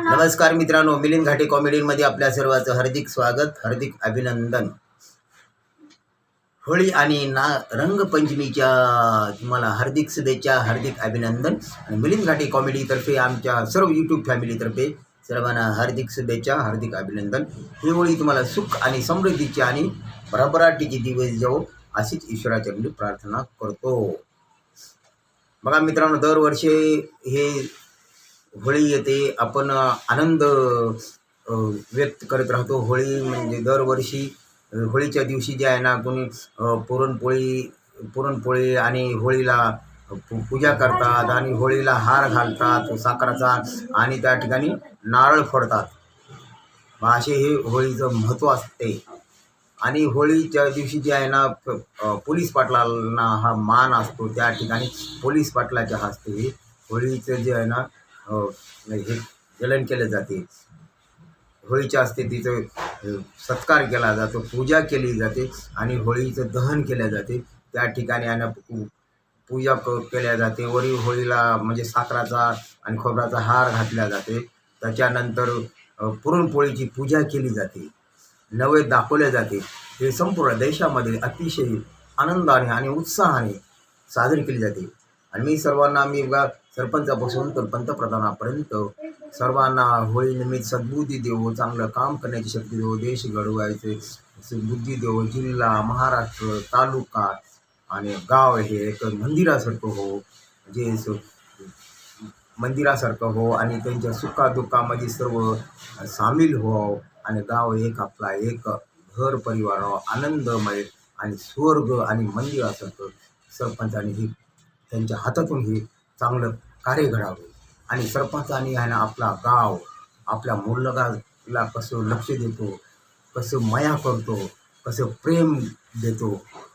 नमस्कार. मित्रांनो मिलिंद घाटे कॉमेडीमध्ये आपल्या सर्वांचं हार्दिक स्वागत हार्दिक अभिनंदन. होळी आणि ना रंगपंचमीच्या तुम्हाला हार्दिक शुभेच्छा हार्दिक अभिनंदन. आणि मिलिंद घाटे कॉमेडीतर्फे आमच्या सर्व यूट्यूब फॅमिलीतर्फे सर्वांना हार्दिक शुभेच्छा हार्दिक अभिनंदन. ही होळी तुम्हाला सुख आणि समृद्धीची आणि भरभराटीची दिवस जाऊ अशीच ईश्वराचरणी प्रार्थना करतो. बघा मित्रांनो दरवर्षी हे होळी येते. आपण आनंद व्यक्त करत राहतो. होळी म्हणजे दरवर्षी होळीच्या दिवशी जे आहे ना कोणी पुरणपोळी पुरणपोळी आणि होळीला पूजा करतात आणि होळीला हार घालतात साखराचा आणि त्या ठिकाणी नारळ फोडतात. असे हे होळीचं महत्त्व असते. आणि होळीच्या दिवशी जे आहे ना पोलीस पाटलांना हा मान असतो. त्या ठिकाणी पोलीस पाटलाच्या हस्ते हे होळीचं जे आहे ना हो, हे जलन केले जाते. होळीच्या असते तिचं सत्कार केला जातो पूजा केली जाते आणि होळीचं दहन केल्या जाते. त्या ठिकाणी आणि पूजा क केल्या जाते. वरी होळीला म्हणजे साखराचा आणि खोबऱ्याचा हार घातला जाते. त्याच्यानंतर पुरणपोळीची पूजा केली जाते. नवे दाखवले जाते. हे संपूर्ण देशामध्ये अतिशय आनंदाने आणि उत्साहाने साजरी केली जाते. आणि मी सर्वांना मी सरपंचापासून तर पंतप्रधानापर्यंत सर्वांना होळीनिमित्त सद्बुद्धी देवो चांगलं काम करण्याची शक्ती देवो देश घडवायचे बुद्धी देवो जिल्हा महाराष्ट्र तालुका आणि गाव हे एक मंदिरासारखं हो जे स- मंदिरासारखं हो आणि त्यांच्या सुखादुःखामध्ये सर्व सामील हो आणि गाव एक आपला एक घर परिवार हो, आनंदमय आणि स्वर्ग आणि मंदिरासारखं. सरपंचाने ही त्यांच्या हातातून हे चांगलं कार्य घडावे. आणि सरपंचाने आहे ना आपला गाव आपल्या मुलगाला कसं लक्ष देतो कसं माया करतो कसं प्रेम देतो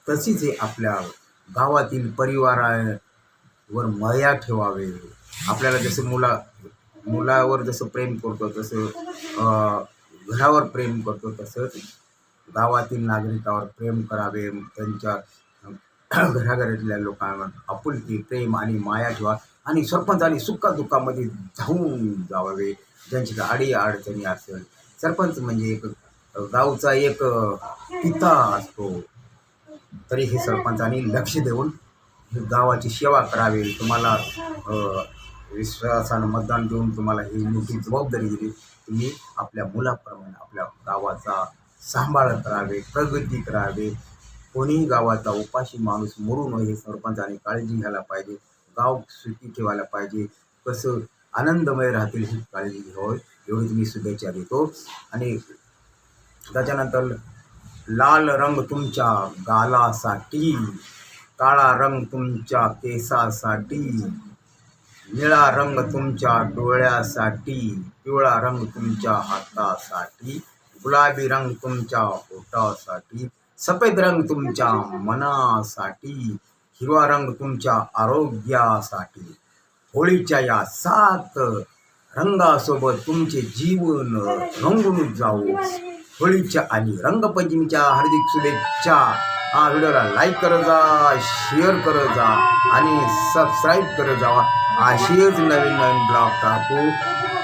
तशीच हे आपल्या गावातील परिवारावर मया ठेवावे. आपल्याला जसं मुला मुलावर जसं प्रेम करतो तसं घरावर प्रेम करतो तसंच गावातील नागरिकावर प्रेम करावे त्यांच्या घराघरातल्या लोकांवर आपुलकी प्रेम आणि माया ठेवा आणि सरपंचाने सुखादुःखामध्ये धावून जावावे ज्यांची आडी अडचणी असेल. सरपंच म्हणजे एक गावचा एक पिता असतो. तरी हे सरपंचाने लक्ष देऊन गावाची सेवा करावी. तुम्हाला विश्वासानं मतदान देऊन तुम्हाला ही मोठी जबाबदारी दिली. तुम्ही आपल्या मुलाप्रमाणे आपल्या गावाचा सांभाळ करावे प्रगती करावे. कोणीही गावाचा उपाशी माणूस मरू नये हे सरपंचाने काळजी घ्यायला पाहिजे. गाव सुखी ठेवायला पाहिजे. कसं आनंदमय राहतील ही काळजी घ्यावं. एवढीच मी शुभेच्छा देतो. आणि त्याच्यानंतर लाल रंग तुमच्या गालासाठी काळा रंग तुमच्या केसासाठी निळा रंग तुमच्या डोळ्यासाठी पिवळा रंग तुमच्या हातासाठी गुलाबी रंग तुमच्या ओटासाठी सफेद रंग तुमच्या मनासाठी हिरवा रंग तुमच्या आरोग्यासाठी. होळीच्या या सात रंगासोबत तुमचे जीवन रंगून जाऊ होळीच्या आणि रंगपंचमीच्या हार्दिक शुभेच्छा. हा व्हिडिओला लाईक करत जा शेअर करत जा आणि सबस्क्राईब करत जावा असेच नवीन नवीन ब्लॉग टाकू.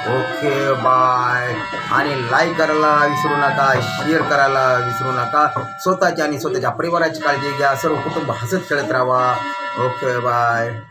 Okay bye. आणि लाईक करायला विसरू नका शेअर करायला विसरू नका. स्वतःची आणि स्वतःच्या परिवाराची काळजी घ्या. सर्व कुटुंब हसत खेळत राहा. Okay bye.